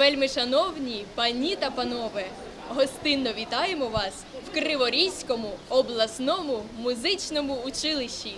Вельми шановні пані та панове, гостинно вітаємо вас в Криворізькому обласному музичному училищі.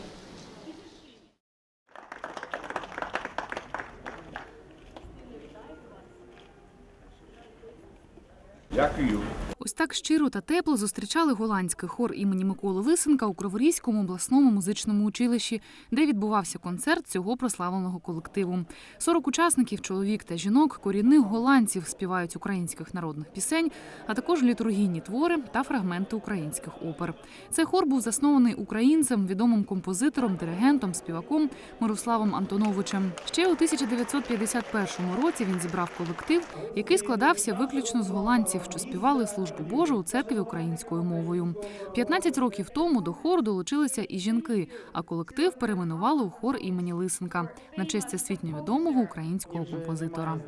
Дякую. Ось так щиро та тепло зустрічали голландський хор імені Миколи Лисенка у Криворізькому обласному музичному училищі, де відбувався концерт цього прославленого колективу. 40 учасників, чоловік та жінок, корінних голландців співають українських народних пісень, а також літургійні твори та фрагменти українських опер. Цей хор був заснований українцем, відомим композитором, диригентом, співаком Мирославом Антоновичем. Ще у 1951 році він зібрав колектив, який складався виключно з голландців, що співали службу Божу у церкві українською мовою. 15 років тому до хору долучилися і жінки, а колектив перейменували у хор імені Лисенка на честь всесвітньо відомого українського композитора.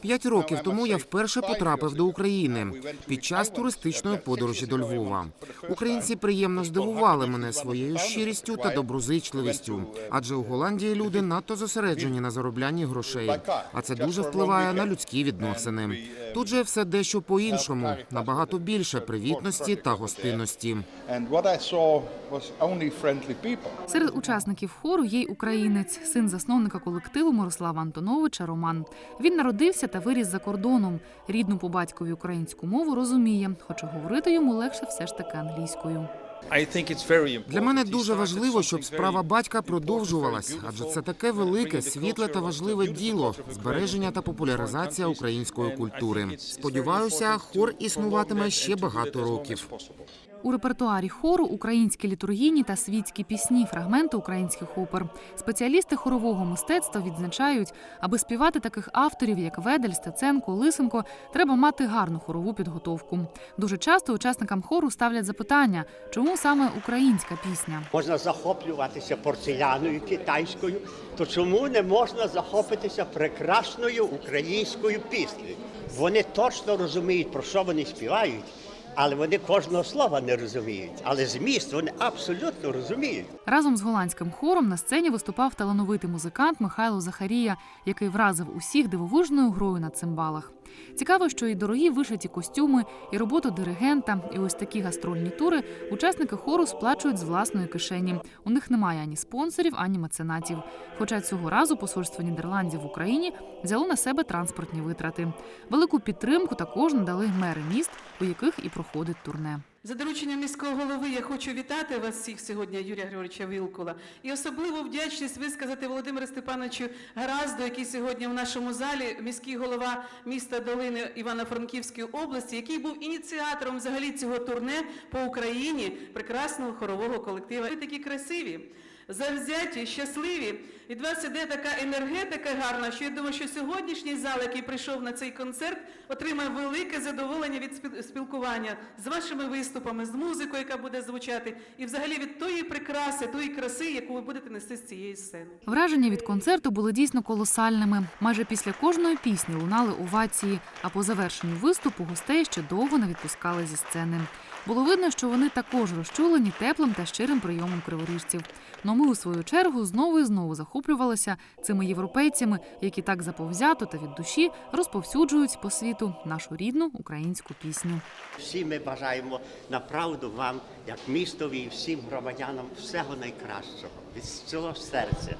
П'ять років тому я вперше потрапив до України під час туристичної подорожі до Львова. Українці приємно здивували мене своєю щирістю та доброзичливістю, адже у Голландії люди надто зосереджені на зароблянні грошей, а це дуже впливає на людські відносини. Тут же все дещо по-іншому, набагато більше привітності та гостинності. Серед учасників хору є й українець, син засновника колективу Мирослава Антоновича Роман. Він народився та виріс за кордоном. Рідну по батькові українську мову розуміє, хоча говорити йому легше все ж таки англійською. Для мене дуже важливо, щоб справа батька продовжувалась, адже це таке велике, світле та важливе діло збереження та популяризація української культури. Сподіваюся, хор існуватиме ще багато років. У репертуарі хору українські літургійні та світські пісні, фрагменти українських опер. Спеціалісти хорового мистецтва відзначають, аби співати таких авторів, як Ведель, Стеценко, Лисенко, треба мати гарну хорову підготовку. Дуже часто учасникам хору ставлять запитання, чому саме українська пісня. можна захоплюватися порцеляною китайською, то чому не можна захопитися прекрасною українською піснею? Вони точно розуміють, про що вони співають, але вони кожного слова не розуміють. Але зміст вони абсолютно розуміють. Разом з голландським хором на сцені виступав талановитий музикант Михайло Захарія, який вразив усіх дивовижною грою на цимбалах. Цікаво, що і дорогі вишиті костюми, і роботу диригента, і ось такі гастрольні тури учасники хору сплачують з власної кишені. У них немає ані спонсорів, ані меценатів. Хоча цього разу посольство Нідерландів в Україні взяло на себе транспортні витрати. Велику підтримку також надали мери міст, у яких і проходить турне. За дорученням міського голови я хочу вітати вас всіх сьогодні, Юрія Григоровича Вілкула, і особливо вдячність висказати Володимиру Степановичу Гаразду, який сьогодні в нашому залі міський голова міста Долини Івано-Франківської області, який був ініціатором взагалі цього турне по Україні прекрасного хорового колектива. Ви такі красиві. Завзяті, щасливі. Від вас іде така енергетика гарна, що я думаю, що сьогоднішній зал, який прийшов на цей концерт, отримає велике задоволення від спіл- спілкування з вашими виступами, з музикою, яка буде звучати, і взагалі від тої прикраси, тої краси, яку ви будете нести з цієї сцени. Враження від концерту були дійсно колосальними. Майже після кожної пісні лунали овації, а по завершенню виступу гостей ще довго не відпускали зі сцени. Було видно, що вони також розчулені теплим та щирим прийомом криворіжців. Но ми, у свою чергу, знову і знову захоплювалися цими європейцями, які так заповзято та від душі розповсюджують по світу нашу рідну українську пісню. Всі ми бажаємо направду вам, як містові і всім громадянам, всього найкращого від цього серця.